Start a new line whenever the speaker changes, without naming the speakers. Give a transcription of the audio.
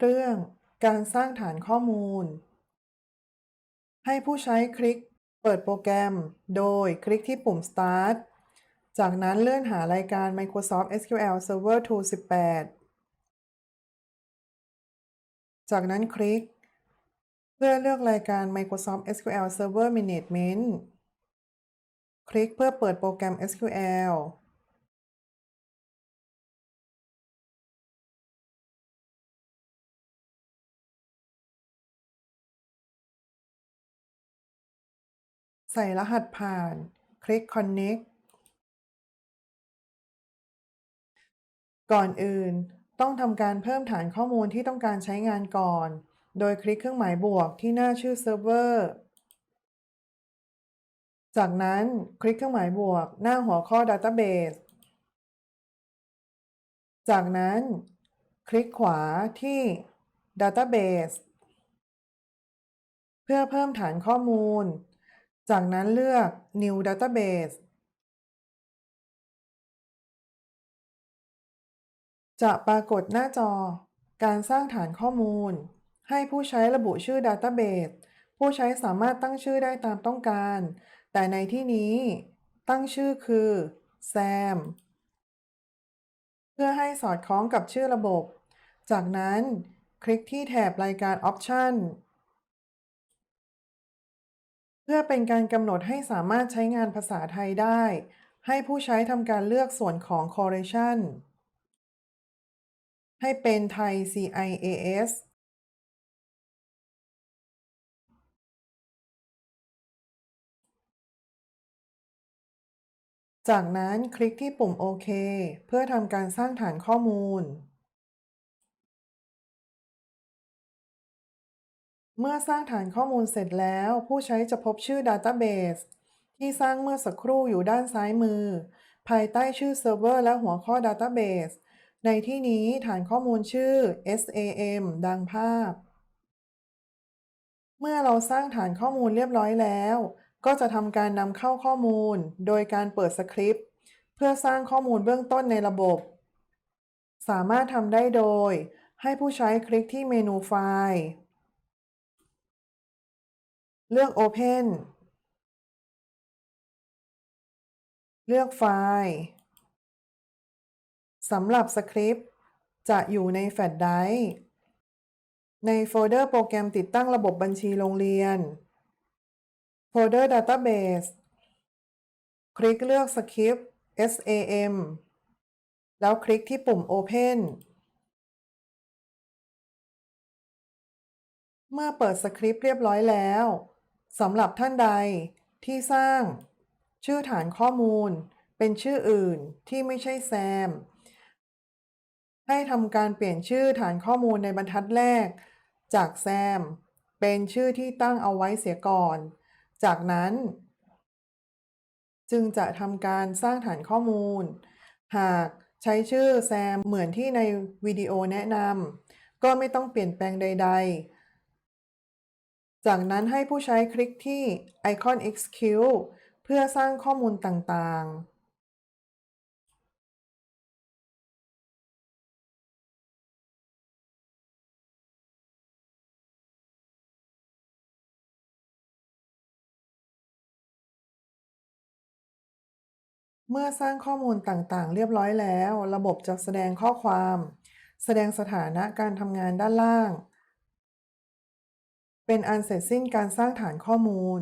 เรื่องการสร้างฐานข้อมูล ให้ผู้ใช้คลิกเปิดโปรแกรม โดยคลิกที่ปุ่ม Start จากนั้นเลื่อนหารายการ Microsoft SQL Server 2018 จากนั้นคลิก เพื่อเลือกรายการ Microsoft SQL Server Management คลิกเพื่อเปิดโปรแกรม SQL ใส่รหัสผ่าน คลิก Connect ก่อนอื่น ต้องทำการเพิ่มฐานข้อมูลที่ต้องการใช้งานก่อน โดยคลิกเครื่องหมายบวกที่หน้าชื่อเซิร์ฟเวอร์ จากนั้นคลิกเครื่องหมายบวกหน้าหัวข้อ Database จากนั้น คลิกขวาที่ Database เพื่อเพิ่มฐานข้อมูล จากนั้นเลือก New Database จะปรากฏหน้าจอ การสร้างฐานข้อมูล ให้ผู้ใช้ระบุชื่อ Database ผู้ใช้สามารถตั้งชื่อได้ตามต้องการ แต่ในที่นี้ตั้งชื่อคือ SAM เพื่อให้สอดคล้องกับชื่อระบบ จากนั้นคลิกที่แถบรายการ Option เพื่อเป็นการกำหนดให้สามารถใช้งานภาษาไทยได้ ให้ผู้ใช้ทำการเลือกส่วนของ Correction ให้เป็นไทย CIAS จากนั้นคลิกที่ปุ่มโอเคเพื่อทำการสร้างฐานข้อมูล เมื่อสร้างฐานข้อมูลเสร็จแล้ว ผู้ใช้จะพบชื่อ Database ที่สร้างเมื่อสักครู่อยู่ด้านซ้ายมือ ภายใต้ชื่อเซิร์ฟเวอร์และหัวข้อ Database ในที่นี้ฐานข้อมูลชื่อ SAM ดังภาพ เมื่อเราสร้างฐานข้อมูลเรียบร้อยแล้ว ก็จะทำการนำเข้าข้อมูล โดยการเปิดสคริปต์เพื่อสร้างข้อมูลเบื้องต้นในระบบ สามารถทำได้โดย ให้ผู้ใช้คลิกที่เมนูไฟล์ เลือก Open เลือกไฟล์สำหรับสคริปต์จะอยู่ในแฟลชไดร์ในโฟลเดอร์โปรแกรมติดตั้งระบบบัญชีโรงเรียน โฟลเดอร์ Database คลิกเลือกสคริปต์ SAM แล้วคลิกที่ปุ่ม Open เมื่อเปิดสคริปต์เรียบร้อยแล้ว สำหรับท่านใดที่สร้างชื่อฐานข้อมูลเป็นชื่ออื่นที่ไม่ใช่ SAM ให้ทำการเปลี่ยนชื่อฐานข้อมูลในบรรทัดแรก จาก SAM เป็นชื่อที่ตั้งเอาไว้เสียก่อน จากนั้น จึงจะทำการสร้างฐานข้อมูล หากใช้ชื่อ SAM เหมือนที่ในวิดีโอแนะนำก็ไม่ต้องเปลี่ยนแปลงใด ๆ จากนั้นให้ผู้ใช้คลิกที่ไอคอน Execute เพื่อสร้างข้อมูลต่างๆเมื่อสร้างข้อมูลต่างๆ เรียบร้อยแล้ว ระบบจะแสดงข้อความ แสดงสถานะการทำงานด้านล่าง เป็นอันเสร็จสิ้นการสร้างฐานข้อมูล